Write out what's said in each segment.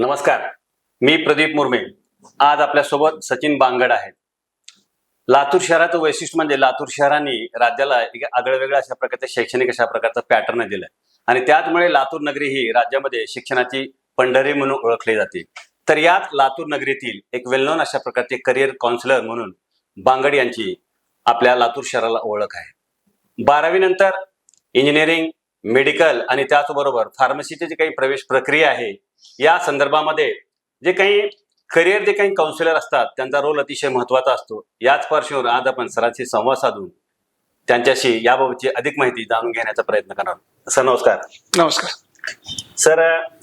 नमस्कार. मी प्रदीप मुर्मे. आज आपल्यासोबत सचिन बांगड आहेत. लातूर शहराचं वैशिष्ट्य म्हणजे लातूर शहराने राज्याला एक आगळवेगळ्या अशा प्रकारचं शैक्षणिक अशा प्रकारचं पॅटर्न दिलंय. आणि त्याचमुळे लातूर नगरी ही राज्यामध्ये शिक्षणाची पंढरी म्हणून ओळखली जाते. तर यात लातूर नगरीतील एक वेलनोन अशा प्रकारचे करिअर काउन्सिलर म्हणून बांगड यांची आपल्या लातूर शहराला ओळख आहे. बारावी नंतर इंजिनिअरिंग मेडिकल आणि त्याचबरोबर फार्मसीची जी काही प्रवेश प्रक्रिया आहे या संदर्भामध्ये जे काही करिअर जे काही काउन्सिलर असतात त्यांचा रोल अतिशय महत्त्वाचा असतो. याच पार्श्वभूमीवर आज आपण सरांशी संवाद साधून त्यांच्याशी याबाबतची अधिक माहिती जाणून घेण्याचा प्रयत्न करणार. सर नमस्कार. नमस्कार. सर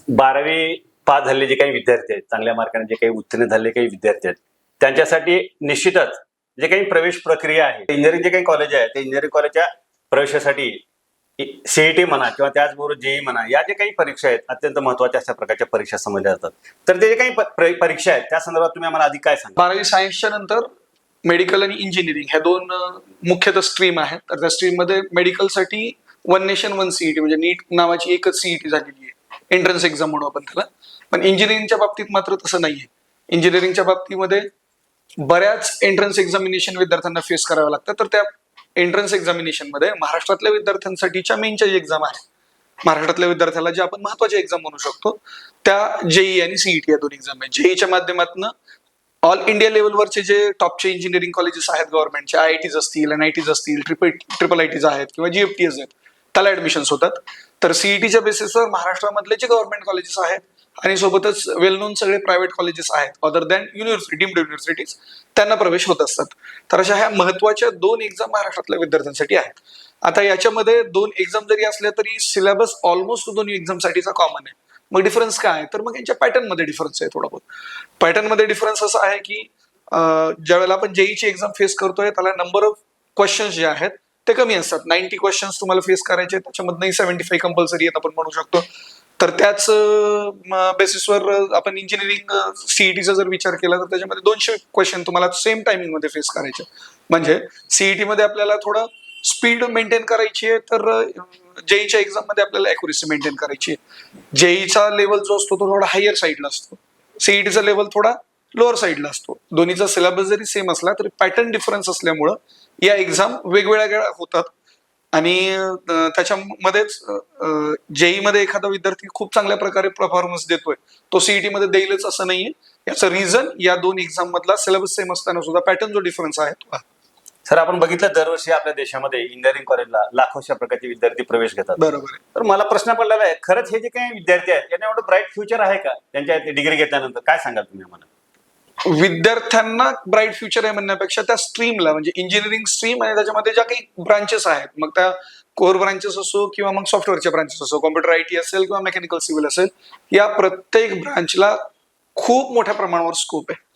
बारावी पास झालेले जे काही विद्यार्थी आहेत चांगल्या मार्काने जे काही उत्तीर्ण झालेले काही विद्यार्थी आहेत त्यांच्यासाठी निश्चितच जे काही प्रवेश प्रक्रिया आहे इंजिनिअरिंग जे काही कॉलेज आहे ते इंजिनिअरिंग कॉलेजच्या प्रवेशासाठी सीईटी म्हणा किंवा त्याचबरोबर जेई म्हणा या जे काही परीक्षा आहेत अत्यंत महत्त्वाच्या अशा प्रकारच्या परीक्षा समजल्या जातात. तर ते जे काही परीक्षा आहेत त्या संदर्भात तुम्ही आम्हाला अधिक काय सांगा? बारावी सायन्सच्या नंतर मेडिकल आणि इंजिनिअरिंग ह्या दोन मुख्यतः स्ट्रीम आहेत. तर त्या स्ट्रीममध्ये मेडिकलसाठी वन नेशन वन सीईटी म्हणजे नीट नावाची एकच सीईटी झालेली आहे. एंट्रन्स एक्झाम म्हणू आपण त्याला. पण इंजिनिअरिंगच्या बाबतीत मात्र तसं नाहीये. इंजिनिअरिंगच्या बाबतीमध्ये बऱ्याच एंट्रन्स एक्झामिनेशन विद्यार्थ्यांना फेस करावं लागतं तर त्या एंट्रन्स एक्झामिनेशनमध्ये महाराष्ट्रातल्या विद्यार्थ्यांसाठीच्या मेनच्या एक्झाम आहे महाराष्ट्रातल्या विद्यार्थ्याला जे आपण महत्त्वाच्या एक्झाम म्हणू शकतो त्या जेई आणि सीईटी या दोन एक्झाम आहेत. जेईच्या माध्यमातून ऑल इंडिया लेवलवरचे जे टॉपचे इंजिनिअरिंग कॉलेजेस आहेत गव्हर्नमेंटचे आय आय टीज असतील एन आय टीज असतील ट्रिपल ट्रिपल आय टीज आहेत किंवा जीएफटीएस आहेत त्याला ऍडमिशन्स होतात. तर सीईटीच्या बेसिसवर महाराष्ट्रामधले जे गव्हर्नमेंट कॉलेजेस आहेत आणि सोबतच वेल नोन सगळे प्रायव्हेट कॉलेजेस आहेत. Other than university deemed universities त्यांना प्रवेश होत असतात. तर अशा ह्या महत्त्वाच्या दोन एक्झाम महाराष्ट्रातल्या विद्यार्थ्यांसाठी आहेत. आता याच्यामध्ये दोन एक्झाम जरी असल्या तरी सिलेबस ऑलमोस्ट दोन्ही एक्झामसाठीचा कॉमन आहे. मग डिफरन्स काय? आहे तर मग यांच्या पॅटर्नमध्ये डिफरन्स आहे थोडा बहुत. पॅटर्नमध्ये डिफरन्स असा आहे की ज्या ज्यावेळेला आपण जेईची एक्झाम फेस करतोय त्याला नंबर ऑफ क्वेश्चन्स जे आहेत ते कमी असतात. नाईन्टी क्वेश्चन्स तुम्हाला फेस करायचे आहेत, त्याच्यामधनंही सेव्हन्टी फाईव्ह कंपल्सरी आहेत आपण म्हणू शकतो. तर त्याच बेसिसवर आपण इंजिनिअरिंग सीईटीचा जर विचार केला तर त्याच्यामध्ये दोनशे क्वेश्चन तुम्हाला सेम टायमिंगमध्ये फेस करायचे. म्हणजे सीईटी मध्ये आपल्याला थोडं स्पीड मेंटेन करायची आहे तर जेईच्या एक्झाममध्ये आपल्याला अॅक्युरेसी मेंटेन करायची आहे. जेईचा लेवल जो असतो तो थोडा हायर साईडला असतो. सीईटीचा लेवल थोडा लोअर साईडला असतो. दोन्हीचा सिलेबस जरी सेम असला तरी पॅटर्न डिफरन्स असल्यामुळं या एक्झाम वेगवेगळ्या होतात. आणि त्याच्यामध्येच जेई मध्ये एखादा विद्यार्थी खूप चांगल्या प्रकारे परफॉर्मन्स देतोय. तो सीईटी मध्ये देईलच असं नाहीये. याचं रिझन या दोन एक्झाम मधला सिलेबस सेम असताना सुद्धा पॅटर्न जो डिफरन्स आहे तो. सर आपण बघितलं दरवर्षी आपल्या देशामध्ये इंजिनिअरिंग कॉलेजला लाखो अशा प्रकारचे विद्यार्थी प्रवेश घेतात. बरोबर तर मला प्रश्न पडलेला आहे खरंच हे जे काही विद्यार्थी आहेत यांना एवढं ब्राईट फ्युचर आहे का? त्यांच्या डिग्री घेतल्यानंतर. काय सांगाल तुम्ही आम्हाला? विद्यार्थ्यांना ब्राईट फ्युचर आहे म्हणण्यापेक्षा त्या स्ट्रीमला म्हणजे इंजिनिअरिंग स्ट्रीम आणि त्याच्यामध्ये ज्या काही ब्रांचेस आहेत मग त्या कोर ब्रांचेस असो किंवा मग सॉफ्टवेअरचे ब्रांचेस असो कॉम्प्युटर आय टी असेल किंवा मेकॅनिकल सिव्हिल असेल या प्रत्येक ब्रांचला खूप मोठ्या प्रमाणावर स्कोप आहे.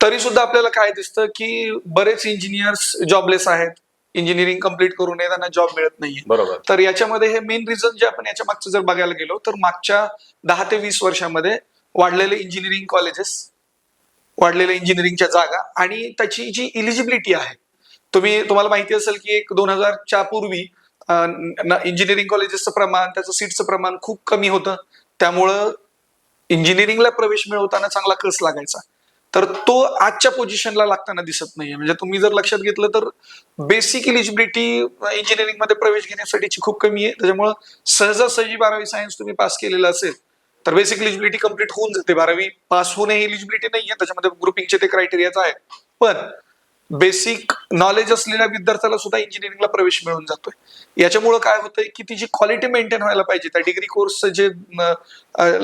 तरी सुद्धा आपल्याला काय दिसतं की बरेच इंजिनियर्स जॉबलेस आहेत इंजिनिअरिंग कंप्लीट करून त्यांना जॉब मिळत नाहीये. बरोबर. तर याच्यामध्ये हे मेन रिझन जे आपण याच्या मागचं जर बघायला गेलो तर मागच्या दहा ते वीस वर्षामध्ये वाढलेले इंजिनिअरिंग कॉलेजेस वाढलेल्या इंजिनिअरिंगच्या जागा आणि त्याची जी इलिजिबिलिटी आहे. तुम्ही तुम्हाला माहिती असेल की एक दोन हजारच्या पूर्वी इंजिनिअरिंग कॉलेजेसचं प्रमाण त्याचं सीटचं प्रमाण खूप कमी होतं. त्यामुळं इंजिनिअरिंगला प्रवेश मिळवताना चांगला कस लागायचा. तर तो आजच्या पोझिशनला लागताना दिसत नाहीये. म्हणजे तुम्ही जर लक्षात घेतलं तर बेसिक इलिजिबिलिटी इंजिनिअरिंगमध्ये प्रवेश घेण्यासाठीची खूप कमी आहे. त्याच्यामुळं सहजासहजी बारावी सायन्स तुम्ही पास केलेलं असेल तर बेसिक इलिजिबिलिटी कंप्लीट होऊन जाते. बारावी पास होणे इलिजिबिलिटी नाहीये. त्याच्यामध्ये ग्रुपिंगचे ते क्रायटेरियाच आहे पण बेसिक नॉलेज असलेल्या विद्यार्थ्याला सुद्धा इंजिनिअरिंगला प्रवेश मिळून जातोय. याच्यामुळे काय होतंय की तिची क्वालिटी मेंटेन व्हायला पाहिजे त्या डिग्री कोर्स जे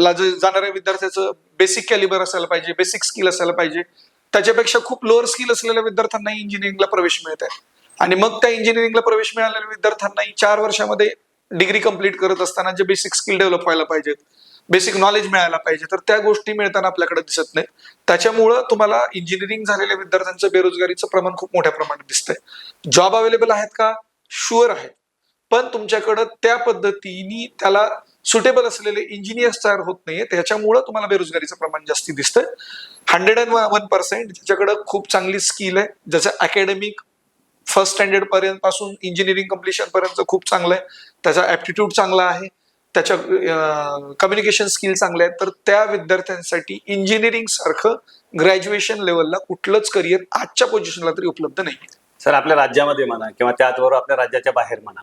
ला जे जाणाऱ्या विद्यार्थ्याचं बेसिक कॅलिबर असायला पाहिजे बेसिक स्किल असायला पाहिजे त्याच्यापेक्षा खूप लोअर स्किल असलेल्या विद्यार्थ्यांना इंजिनिअरिंगला प्रवेश मिळत आहे. आणि मग त्या इंजिनिअरिंगला प्रवेश मिळालेल्या विद्यार्थ्यांनाही चार वर्षामध्ये डिग्री कंप्लीट करत असताना जे बेसिक स्किल डेव्हलप व्हायला पाहिजेत बेसिक नॉलेज मिळायला पाहिजे. तर त्या गोष्टी मिळताना आपल्याकडे दिसत नाही त्याच्यामुळं तुम्हाला इंजिनिअरिंग झालेल्या विद्यार्थ्यांचं बेरोजगारीचं प्रमाण खूप मोठ्या प्रमाणात दिसतंय. जॉब अवेलेबल आहेत का? शुअर आहे पण तुमच्याकडं त्या पद्धतीने त्याला सुटेबल असलेले इंजिनियर्स तयार होत नाहीये. त्याच्यामुळं तुम्हाला बेरोजगारीचं प्रमाण जास्ती दिसतंय. हंड्रेड अँड वन पर्सेंट ज्याच्याकडं खूप चांगली स्किल आहे ज्याचं अकॅडमिक फर्स्ट स्टँडर्ड पर्यंत पासून इंजिनिअरिंग कम्प्लिशन पर्यंत खूप चांगलं आहे त्याचा ऍप्टिट्यूड चांगला आहे त्याच्या कम्युनिकेशन स्किल चांगल्या आहेत तर त्या विद्यार्थ्यांसाठी इंजिनिअरिंग सारखं ग्रॅज्युएशन लेवलला कुठलंच करिअर आजच्या पोझिशनला तरी उपलब्ध नाही. सर आपल्या राज्यामध्ये म्हणा किंवा त्याचबरोबर आपल्या राज्याच्या बाहेर म्हणा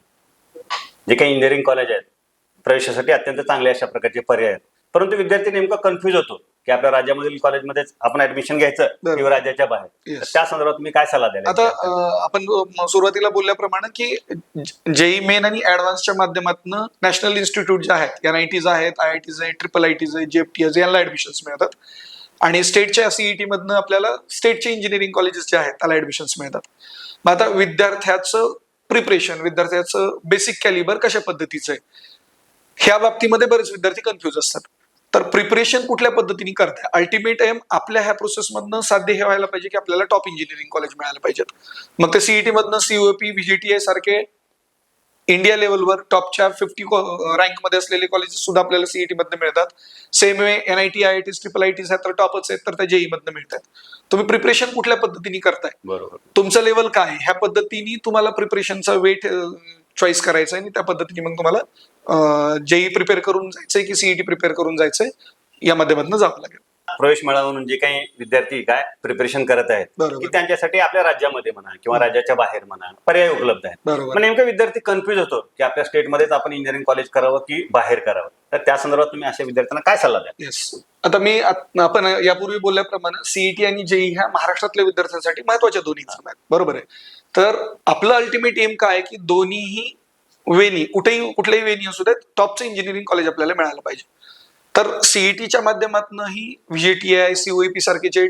जे काही इंजिनिअरिंग कॉलेज आहेत प्रवेशासाठी अत्यंत चांगले अशा प्रकारचे पर्याय आहेत. परंतु विद्यार्थी नेमका कन्फ्युज होतो. की आपल्या राज्यामधील कॉलेजमध्येच आपण ऍडमिशन घ्यायचं बरोबर. किंवा राज्याच्या बाहेर. Yes. तर त्या संदर्भात तुम्ही काय सल्ला द्याल आता अं, आपण अं, सुरुवातीला बोलल्याप्रमाणे की जेई मेन आणि ऍडव्हान्सच्या माध्यमातून नॅशनल इन्स्टिट्यूट जे आहेत एन आय टीज आहेत आय आय टीज आहेत ट्रिपल आय टीज आहेत जेएफटीएस यांना ऍडमिशन्स मिळतात. आणि स्टेटच्या सीईटी मधनं आपल्याला स्टेटचे इंजिनिअरिंग कॉलेजेस जे आहेत त्याला ऍडमिशन्स मिळतात. मग आता विद्यार्थ्याचं प्रिपरेशन विद्यार्थ्याचं बेसिक कॅलिबर कशा पद्धतीचं आहे? ह्या बाबतीमध्ये बरेच विद्यार्थी कन्फ्युज असतात. तर प्रिपरेशन कुठल्या पद्धतीने करताय? अल्टिमेट एम आपल्या ह्या प्रोसेसमधनं साध्य हे व्हायला पाहिजे की आपल्याला टॉप इंजिनिअरिंग कॉलेज मिळायला पाहिजेत. मग ते सीईटी मधनं सीओपी व्हीजीटीए सारखे इंडिया लेवलवर टॉपच्या फिफ्टी रँकमध्ये असलेले कॉलेजेस सुद्धा आपल्याला सीईटी मधनं मिळतात. Same way N I T I I T triple I T तर टॉपच आहेत तर त्या जेई मधनं मिळतात तुम्ही प्रिपरेशन कुठल्या पद्धतीने करताय? बरोबर. तुमचं लेवल काय? ह्या पद्धतीने तुम्हाला प्रिपरेशनचा वेट चॉईस करायचा आहे आणि त्या पद्धतीने मग तुम्हाला जेई प्रिपेअर करून जायचंय की सीईटी प्रिपेअर करून जायचंय या माध्यमातून जावं लागेल. प्रवेश मेळा म्हणून जे काही विद्यार्थी काय प्रिपरेशन करत आहेत. की त्यांच्यासाठी आपल्या राज्यामध्ये म्हणा किंवा राज्याच्या बाहेर म्हणा पर्याय उपलब्ध आहेत. नेमका विद्यार्थी कन्फ्युज होतो की आपल्या स्टेटमध्येच आपण इंजिनिअरिंग कॉलेज करावं की बाहेर करावं? तर त्या संदर्भात तुम्ही अशा विद्यार्थ्यांना काय सल्ला द्या आता मी आपण यापूर्वी बोलल्याप्रमाणे सीईटी आणि जेई ह्या महाराष्ट्रातल्या विद्यार्थ्यांसाठी महत्त्वाच्या दोन्ही आहेत बरोबर आहे. तर आपलं अल्टिमेट एम काय की दोन्हीही वेनी कुठेही कुठल्याही वेनी असू देत टॉपचं इंजिनिअरिंग कॉलेज आपल्याला मिळालं पाहिजे. तर सीईटीच्या माध्यमातूनही व्हीजीटीआय सीओईपी सारखे जे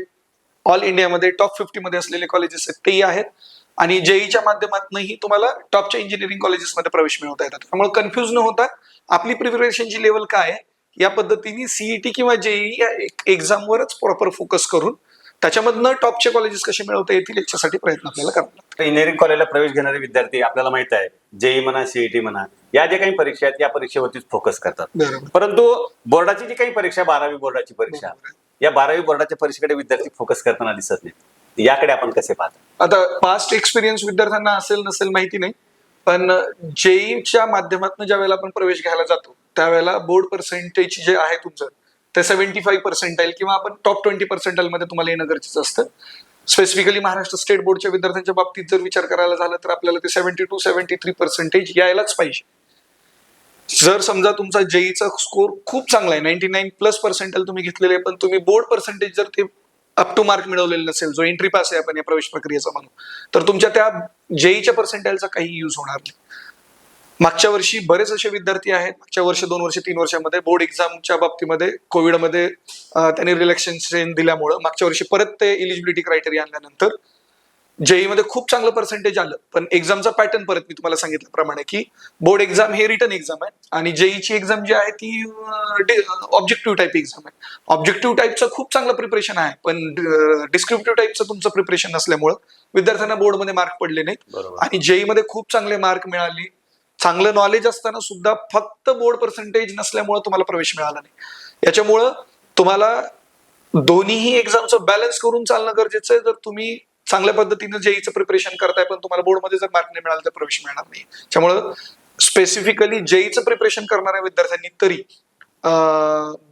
ऑल इंडियामध्ये टॉप फिफ्टीमध्ये असलेले कॉलेजेस आहेत तेही आहेत. आणि जेईच्या माध्यमातूनही तुम्हाला टॉपच्या इंजिनिअरिंग कॉलेजेसमध्ये प्रवेश मिळवता येतात. त्यामुळे कन्फ्युज न होता आपली प्रिपरेशनची लेवल काय आहे या पद्धतीने सीईटी किंवा जेई या एक्झामवरच प्रॉपर फोकस करून त्याच्यामधनं टॉपचे कॉलेजेस कसे मिळवता येतील याच्यासाठी प्रयत्न आपल्याला करावा लागतात इंजिनिअरिंग कॉलेजला प्रवेश घेणारे विद्यार्थी आपल्याला माहीत आहे जेई म्हणा सीईटी म्हणा या ज्या काही परीक्षा आहेत या परीक्षेवरतीच फोकस करतात. परंतु बोर्डाची जी काही परीक्षा बारावी बोर्डाची परीक्षा या बारावी बोर्डाच्या परीक्षेकडे विद्यार्थी फोकस करताना दिसत नाही याकडे आपण कसे पाहता? आता पास्ट एक्सपिरियन्स विद्यार्थ्यांना असेल नसेल माहिती नाही पण जेईच्या माध्यमातून ज्या वेळेला आपण प्रवेश घ्यायला जातो त्यावेळेला बोर्ड पर्सेंटेज जे आहे तुमचं ते सेव्हन्टी फाईव्ह पर्सेंटाईल किंवा आपण टॉप ट्वेंटी पर्सेंटाईलमध्ये तुम्हाला येणं गरजेचं असतं. स्पेसिफिकली महाराष्ट्र स्टेट बोर्डच्या विद्यार्थ्यांच्या बाबतीत जर विचार करायला झाला तर आपल्याला ते seventy two seventy three percentage यायलाच पाहिजे. जर समजा तुमचा जेईचा स्कोर खूप चांगला आहे नाईन्टी नाईन प्लस पर्सेंटेज तुम्ही घेतलेले आहे पण तुम्ही बोर्ड पर्सेंटेज जर ते अप टू मार्क मिळवलेलं नसेल जो एंट्री पास आहे आपण या प्रवेश प्रक्रियेचा म्हणू तर तुमच्या त्या जेईच्या पर्सेंटाईलचा काही यूज होणार नाही. मागच्या वर्षी बरेच असे विद्यार्थी आहेत. मागच्या वर्ष दोन वर्ष तीन वर्षामध्ये बोर्ड एक्झामच्या बाबतीमध्ये कोविडमध्ये त्यांनी रिलॅक्सेशन दिल्यामुळं मागच्या वर्षी परत ते इलिजिबिलिटी क्रायटेरिया आणल्यानंतर जेई मध्ये खूप चांगलं पर्सेंटेज आलं. पण एक्झामचा पॅटर्न परत मी तुम्हाला सांगितल्याप्रमाणे की बोर्ड एक्झाम हे रिटर्न एक्झाम आहे आणि जेईची एक्झाम जी आहे ती ऑब्जेक्टिव्ह टाईप एक्झाम आहे. ऑब्जेक्टिव्ह टाईपचं खूप चांगलं प्रिपरेशन आहे पण डिस्क्रिप्टिव्ह टाईपचं तुमचं प्रिपरेशन नसल्यामुळं विद्यार्थ्यांना बोर्डमध्ये मार्क पडले नाहीत. आणि जेई मध्ये खूप चांगले मार्क मिळाले. चांगलं नॉलेज असताना सुद्धा फक्त बोर्ड पर्सेंटेज नसल्यामुळे तुम्हाला प्रवेश मिळाला नाही. याच्यामुळं तुम्हाला दोन्हीही एक्झामचं बॅलन्स करून चालणं गरजेचं आहे. जर तुम्ही चांगल्या पद्धतीनं जेईचं प्रिपरेशन करताय पण तुम्हाला बोर्डमध्ये जर मार्क नाही मिळाला तर प्रवेश मिळणार नाही. त्यामुळं स्पेसिफिकली जेईचं प्रिपरेशन करणाऱ्या विद्यार्थ्यांनी तरी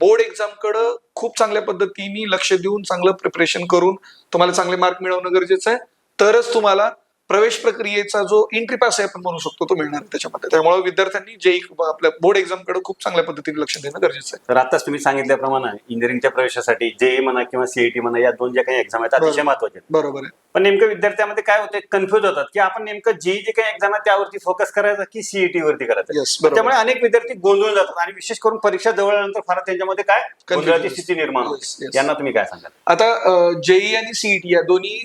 बोर्ड एक्झामकडं खूप चांगल्या पद्धतीने लक्ष देऊन चांगलं प्रिपरेशन करून तुम्हाला चांगले मार्क मिळवणं गरजेचं आहे. तरच तुम्हाला प्रवेश प्रक्रियेचा जो एंट्री पास आहे आपण म्हणू शकतो तो मिळणार त्याच्यामध्ये त्यामुळे विद्यार्थ्यांनी जे आपल्या बोर्ड एक्झामकडे खूप चांगल्या पद्धतीने लक्ष देणं गरजेचं आहे तर आताच तुम्ही सांगितल्याप्रमाणे इंजिनिअरिंगच्या प्रवेशासाठी जेई म्हणा किंवा सीईटी म्हणा या दोन ज्या काही एक्झाम आहेत अतिशय. महत्त्वाचे. बरोबर आहे पण नेमकं विद्यार्थ्यामध्ये काय होते कन्फ्युज होतात की आपण नेमकं जी जे काही एक्झाम आहे त्यावरती फोकस करायचा की सीईटी वरती करायचं. त्यामुळे अनेक विद्यार्थी गोंधळून जातात आणि विशेष करून परीक्षा जवळ आल्यानंतर फार त्यांच्यामध्ये काय गोंधळाची. स्थिती निर्माण होते. यांना तुम्ही काय सांगाल आता जेई आणि सीईटी या दोन्ही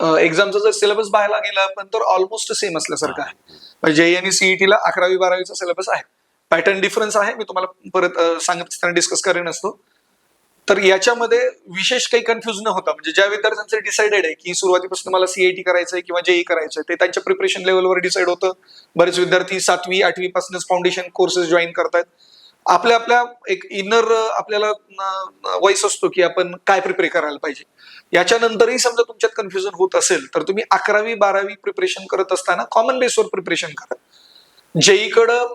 एक्झामचा जर सिलेबस पाहायला गेला आपण तर ऑलमोस्ट सेम असल्यासारखं आहे. जेई आणि सीईटीला अकरावी बारावीचा सिलेबस आहे. पॅटर्न डिफरन्स आहे. मी तुम्हाला परत सांगत असताना डिस्कस करेन असतो. तर याच्यामध्ये विशेष काही कन्फ्युज न होता म्हणजे ज्या विद्यार्थ्यांचं डिसाइडेड आहे की सुरुवातीपासून मला सीआयटी करायचंय किंवा जेई करायचंय ते त्यांच्या प्रिपरेशन लेवलवर डिसाईड होतं. बरेच विद्यार्थी सातवी आठवी पासूनच फाउंडेशन कोर्सेस जॉईन करतात आपल्या आपल्या एक इनर आपल्याला वॉइस असतो की आपण काय प्रिपेअर करायला पाहिजे. याच्यानंतरही समजा तुमच्यात कन्फ्युजन होत असेल तर तुम्ही अकरावी बारावी प्रिपरेशन करत असताना कॉमन बेसवर प्रिपरेशन करा. जेईकडं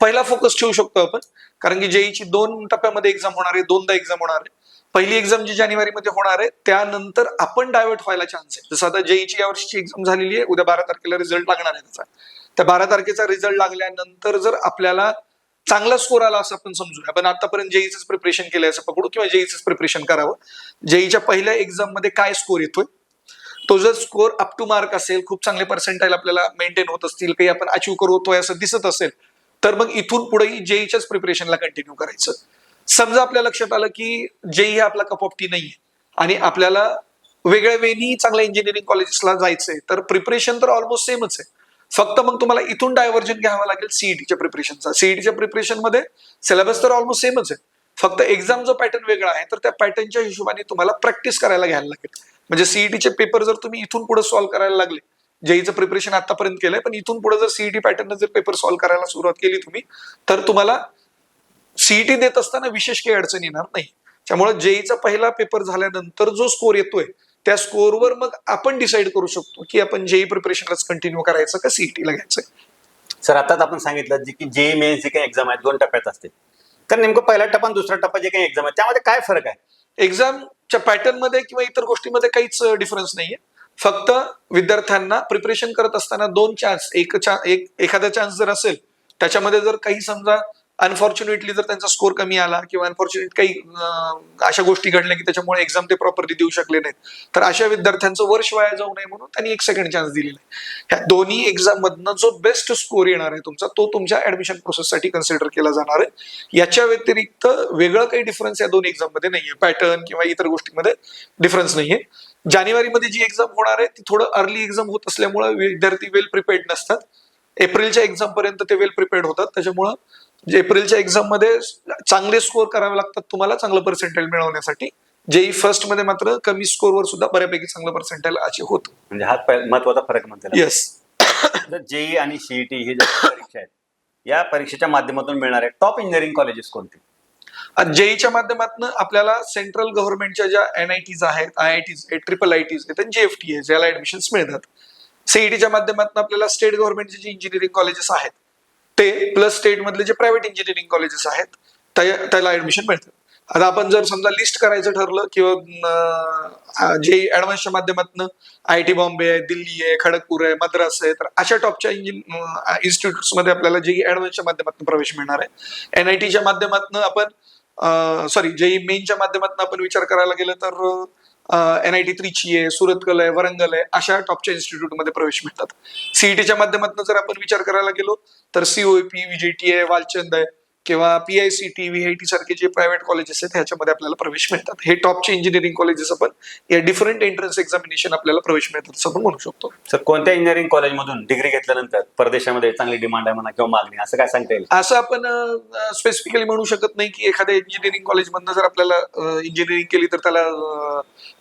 पहिला फोकस ठेवू शकतो आपण कारण की जेईची दोन टप्प्यामध्ये एक्झाम होणार आहे दोनदा एक्झाम होणार आहे. पहिली एक्झाम जी जानेवारीमध्ये होणार आहे त्यानंतर आपण डायव्हर्ट व्हायला चान्स आहे. जसं आता जेईची यावर्षीची एक्झाम झालेली आहे उद्या बारा तारखेला रिझल्ट लागणार आहे त्याचा. त्या बारा तारखेचा रिझल्ट लागल्यानंतर जर आपल्याला चांगला स्कोर आला असं आपण समजूया आपण आतापर्यंत जेईच प्रिपरेशन केलं असं पकडू किंवा जेईच प्रिपरेशन करावं. जेईच्या पहिल्या एक्झाममध्ये काय स्कोर येतोय? तो जर स्कोर अप टू मार्क असेल खूप चांगले पर्सेंटाईल आपल्याला मेंटेन होत असतील काही आपण अचीव करतोय असं दिसत असेल तर मग इथून पुढेही जेईच्याच प्रिपरेशनला कंटिन्यू करायचं. समजा आपल्या लक्षात आलं की जेई हा आपला कप ऑफ टी नाहीये आणि आपल्याला वेगळ्या वेनी चांगल्या इंजिनिअरिंग कॉलेजेसला जायचंय तर प्रिपरेशन तर ऑलमोस्ट सेमच आहे. फक्त मग तुम्हाला इथून डायव्हर्जन घ्यावं लागेल सीईटीच्या प्रिपरेशनचा. सीईटीच्या प्रिपरेशनमध्ये सिलेबस तर ऑलमोस्ट सेमच आहे. फक्त एक्झाम जो पॅटर्न वेगळा आहे तर त्या पॅटर्नच्या हिशोबाने तुम्हाला प्रॅक्टिस करायला घ्यायला लागेल. म्हणजे सीईटीचे पेपर जर तुम्ही इथून पुढे सॉल्व्ह करायला लागले जेईचं प्रिपरेशन आतापर्यंत केलंय पण इथून पुढे जर सीईटी पॅटर्न जर पेपर सॉल्व्ह करायला सुरुवात केली तुम्ही तर तुम्हाला सीईटी देत असताना विशेष काही अडचण येणार नाही. त्यामुळे जेईचा पहिला पेपर झाल्यानंतर जो स्कोर येतोय त्या स्कोरवर मग आपण डिसाईड करू शकतो की आपण जेई प्रिपरेशनलाच कंटिन्यू करायचं का सीईटीला घ्यायचं सर आताच आपण सांगितलं जी की जेई मेन्स जी काही एक्झाम आहे दोन टप्प्यात असते. तर नेमकं पहिला टप्पा आणि दुसरा टप्पा जे काही एक्झाम आहे त्यामध्ये काय फरक आहे? एक्झामच्या पॅटर्नमध्ये किंवा इतर गोष्टीमध्ये काहीच डिफरन्स नाहीये. फक्त विद्यार्थ्यांना प्रिपरेशन करत असताना दोन चान्स एक चा- एक एखादा चान्स जर असेल त्याच्यामध्ये जर काही समजा अनफॉर्च्युनेटली जर त्यांचा स्कोर कमी आला किंवा अनफॉर्च्युनेट काही अशा गोष्टी घडल्या की त्याच्यामुळे एक्झाम ते प्रॉपरली देऊ शकले नाहीत तर अशा विद्यार्थ्यांचं वर्ष वाया जाऊ नये म्हणून त्यांनी एक सेकंड चान्स दिलेला आहे. ह्या दोन्ही एक्झाम मधनं जो बेस्ट स्कोर येणार आहे तुमचा तो तुमच्या ऍडमिशन प्रोसेससाठी कन्सिडर केला जाणार आहे. याच्या व्यतिरिक्त वेगळं काही डिफरन्स या दोन एक्झाममध्ये नाहीये. पॅटर्न किंवा इतर गोष्टीमध्ये डिफरन्स नाहीये. जानेवारीमध्ये जी एक्झाम होणार आहे ती थोडं अर्ली एक्झाम होत असल्यामुळे विद्यार्थी वेल प्रिपेअर्ड नसतात. एप्रिलच्या एक्झाम पर्यंत ते वेल प्रिपेअर्ड होतात. त्याच्यामुळं जे एप्रिलच्या एक्झाममध्ये चांगले स्कोर करावे लागतात तुम्हाला चांगलं पर्सेंटेज मिळवण्यासाठी. जेई फर्स्टमध्ये मात्र कमी स्कोरवर सुद्धा बऱ्यापैकी चांगलं पर्सेंटेज अचीव होतं. म्हणजे हा महत्त्वाचा फरक म्हणते येस जेई आणि सीईटी ही ज्या परीक्षा आहेत या परीक्षेच्या माध्यमातून मिळणारे टॉप इंजिनिअरिंग कॉलेजेस कोणते? जेईच्या माध्यमातून आपल्याला सेंट्रल गव्हर्नमेंटच्या ज्या एन आय टीज आहेत I I Ts triple I Ts आहेत जी एफ टी आहे ज्याला ऍडमिशन्स मिळतात. सीईटीच्या माध्यमातून आपल्याला स्टेट गव्हर्नमेंटचे जे इंजिनिअरिंग कॉलेजेस आहेत ते प्लस स्टेट मधले जे प्रायव्हेट इंजिनिअरिंग कॉलेजेस आहेत त्याला ऍडमिशन मिळतं. आता आपण जर समजा लिस्ट करायचं ठरलं किंवा जे ऍडव्हान्सच्या माध्यमातून आय टी बॉम्बे आहे दिल्ली आहे खडगपूर आहे मद्रास आहे तर अशा टॉपच्या इंजिन इन्स्टिट्यूट्समध्ये आपल्याला जे ऍडव्हान्सच्या माध्यमातून प्रवेश मिळणार आहे. एन आय माध्यमातून आपण सॉरी जे मेनच्या माध्यमातून आपण विचार करायला गेलं तर एन आय टी त्रिची आहे सुरतकल आहे वरंगल आहे अशा टॉपच्या इन्स्टिट्यूटमध्ये प्रवेश मिळतात. सीईटीच्या माध्यमातून जर आपण विचार करायला गेलो तर सीओपी विजेटी आहे वालचंद आहे. किंवा पीआयसीटी व्हीआयटी सारखे जे प्रायव्हेट कॉलेजेस आहेत ह्याच्यामध्ये आपल्याला प्रवेश मिळतात. हे टॉपचे इंजिनिअरिंग कॉलेजेस आपण या डिफरंट एंट्रन्स एक्झामिनेशन आपल्याला प्रवेश मिळतात असं आपण म्हणू शकतो. सर कोणत्या इंजिनिअरिंग कॉलेजमधून डिग्री घेतल्यानंतर परदेशामध्ये चांगली डिमांड आहे म्हणा किंवा मागणी असं काय सांगता येईल? असं आपण स्पेसिफिकली म्हणू शकत नाही की एखाद्या इंजिनिअरिंग कॉलेजमधनं जर आपल्याला इंजिनिअरिंग केली तर त्याला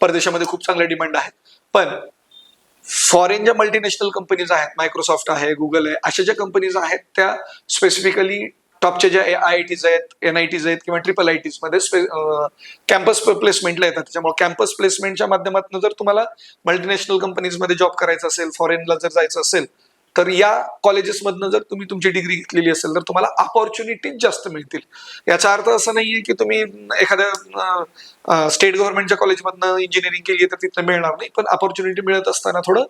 परदेशामध्ये खूप चांगल्या डिमांड आहेत. पण फॉरेन ज्या मल्टीनॅशनल कंपनीज आहेत मायक्रोसॉफ्ट आहे गुगल आहे अशा ज्या कंपनीज आहेत त्या स्पेसिफिकली टॉपच्या ज्या आय आय टीज आहेत एन आय टीज आहेत किंवा ट्रिपल आय टीजमध्ये कॅम्पस प्लेसमेंटला येतात. त्याच्यामुळे कॅम्पस प्लेसमेंटच्या माध्यमातून जर तुम्हाला मल्टीनॅशनल कंपनीजमध्ये जॉब करायचा असेल फॉरेनला जर जायचं असेल तर या कॉलेजेसमधनं जर तुम्ही तुमची डिग्री घेतलेली असेल तर तुम्हाला अपॉर्च्युनिटीज जास्त मिळतील. याचा अर्थ असा नाहीये की तुम्ही एखाद्या स्टेट गव्हर्नमेंटच्या कॉलेजमधनं इंजिनिअरिंग केली तर तिथं मिळणार नाही पण अपॉर्च्युनिटी मिळत असताना थोडं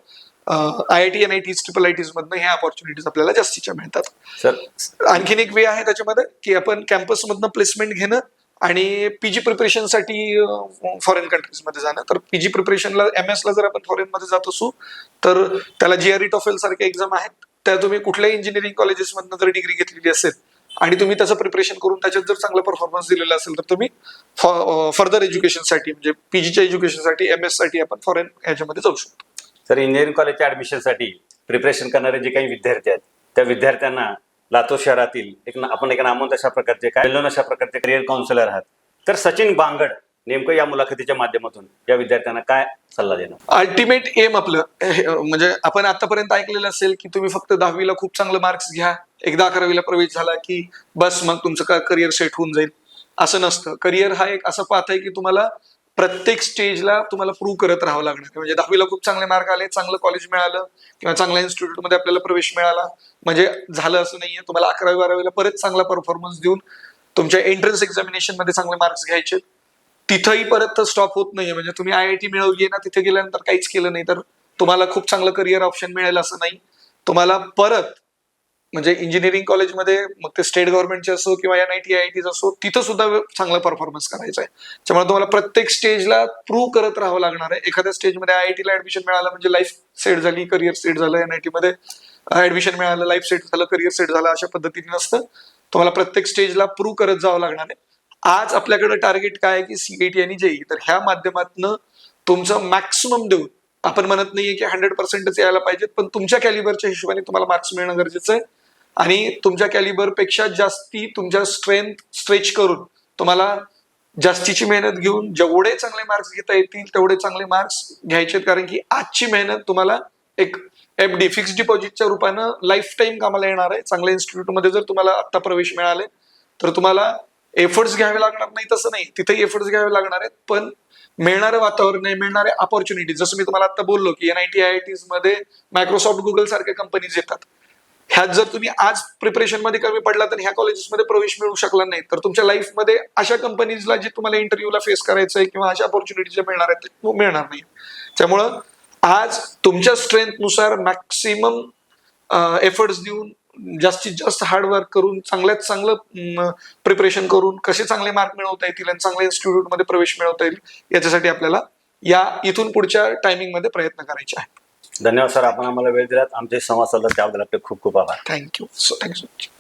I I T N I Ts triple I Ts मधनं ह्या अपॉर्च्युनिटीज आपल्याला जास्तीच्या मिळतात. आणखीन एक वे आहे त्याच्यामध्ये की आपण कॅम्पसमधनं प्लेसमेंट घेणं आणि पीजी प्रिपरेशनसाठी फॉरेन कंट्रीजमध्ये जाणं. तर पीजी प्रिपरेशनला एम एस ला जर आपण फॉरेन मध्ये जात असू तर त्याला जीआरई टॉफेल सारख्या एक्झाम आहेत. त्या तुम्ही कुठल्याही इंजिनिअरिंग कॉलेजेसमधनं जर डिग्री घेतलेली असेल आणि तुम्ही त्याचं प्रिपरेशन करून त्याच्यात जर चांगला परफॉर्मन्स दिलेला असेल तर तुम्ही फर्दर एज्युकेशनसाठी म्हणजे पीजीच्या एज्युकेशनसाठी एम एससाठी आपण फॉरेन ह्याच्यामध्ये जाऊ शकतो. तर इंजिनिअरिंग कॉलेजच्या ॲडमिशनसाठी प्रिपरेशन करणारे जे काही विद्यार्थी आहेत त्या विद्यार्थ्यांना लातूर शहरातील एक ना- आपण एक नामवंत अशा प्रकारचे काय अशा प्रकारचे करिअर काउन्सिलर आहात. तर सचिन बांगड नेमकं या मुलाखतीच्या माध्यमातून या विद्यार्थ्यांना काय सल्ला देणार? अल्टिमेट एम आपलं म्हणजे आपण आतापर्यंत ऐकलेलं असेल की तुम्ही फक्त दहावीला खूप चांगलं मार्क्स घ्या एकदा अकरावीला प्रवेश झाला की बस मग तुमचं का करिअर सेट होऊन जाईल. असं नसतं. करिअर हा एक असा पाथ आहे की तुम्हाला प्रत्येक स्टेजला तुम्हाला प्रूव्ह करत राहावं लागणार. म्हणजे दहावीला खूप चांगले मार्क आले चांगलं कॉलेज मिळालं किंवा चांगल्या इन्स्टिट्यूटमध्ये आपल्याला प्रवेश मिळाला. म्हणजे झालं असं नाहीये. तुम्हाला अकरावी बारावीला परत चांगला परफॉर्मन्स देऊन तुमच्या एंट्रन्स एक्झामिनेशनमध्ये चांगले मार्क्स घ्यायचे. तिथंही परत स्टॉप होत नाहीये. म्हणजे तुम्ही आय आय टी मिळवली ना तिथे गेल्यानंतर काहीच केलं नाही. तर तुम्हाला खूप चांगलं करिअर ऑप्शन मिळेल असं नाही. तुम्हाला परत म्हणजे इंजिनिअरिंग कॉलेजमध्ये मग ते स्टेट गव्हर्नमेंटचे असो किंवा N I T I T असो तिथं सुद्धा चांगला परफॉर्मन्स करायचा आहे त्यामुळे तुम्हाला प्रत्येक स्टेजला प्रूव्ह करत राहावं लागणार आहे. एखाद्या स्टेजमध्ये आय आय टीला ऍडमिशन मिळालं म्हणजे लाईफ सेट झाली करिअर सेट झालं एन आय टी मध्ये ऍडमिशन मिळालं लाईफ सेट झालं करिअर सेट झालं अशा पद्धतीने नसतं. तुम्हाला प्रत्येक स्टेजला प्रूव्ह करत जावं लागणार आहे. आज आपल्याकडे टार्गेट काय आहे की सीईटी आणि जेई तर ह्या माध्यमातनं तुमचं मॅक्सिमम देऊन आपण म्हणत नाहीये की हंड्रेड पर्सेंटच यायला पाहिजेत पण तुमच्या कॅलिबरच्या हिशोबाने तुम्हाला मार्क्स मिळणं गरजेचं आहे. आणि तुमच्या कॅलिबरपेक्षा जास्ती तुमच्या स्ट्रेंथ स्ट्रेच करून तुम्हाला जास्तीची मेहनत घेऊन जेवढे चांगले मार्क्स घेता येतील तेवढे चांगले मार्क्स घ्यायचे कारण की आजची मेहनत तुम्हाला एक एफ डी फिक्स डिपॉझिटच्या रूपानं लाईफ टाईम कामाला येणार आहे. चांगल्या इन्स्टिट्यूटमध्ये जर तुम्हाला आत्ता प्रवेश मिळाले तर तुम्हाला एफर्ट्स घ्यावे लागणार नाही तसं नाही. तिथेही एफर्ट्स घ्यावे लागणार आहेत. पण मिळणारं वातावरण आहे मिळणारे अपॉर्च्युनिटी जसं मी तुम्हाला आता बोललो की N I T I I टीजमध्ये Microsoft Google सारख्या कंपनीज येतात. ह्यात जर तुम्ही आज प्रिपरेशनमध्ये कमी पडला तर ह्या कॉलेजेसमध्ये प्रवेश मिळू शकला नाही. तर तुमच्या लाईफमध्ये अशा कंपनीजला जे तुम्हाला इंटरव्ह्यूला फेस करायचं आहे किंवा अशा ऑपॉर्च्युनिटी ज्या मिळणार आहेत ते मिळणार नाही. त्यामुळं आज तुमच्या स्ट्रेंथनुसार मॅक्सिमम एफर्ट्स देऊन जास्तीत जास्त हार्डवर्क करून चांगल्यात चांगलं प्रिपरेशन करून कसे चांगले मार्क मिळवता येतील आणि चांगल्या इन्स्टिट्यूटमध्ये प्रवेश मिळवता येईल याच्यासाठी आपल्याला या इथून पुढच्या टायमिंगमध्ये प्रयत्न करायचे आहे धन्यवाद सर. आपण आम्हाला वेळ दिलात. आमचे संवाद साधला त्याबद्दल आपले खूप खूप आभार. Thank you so thank you so much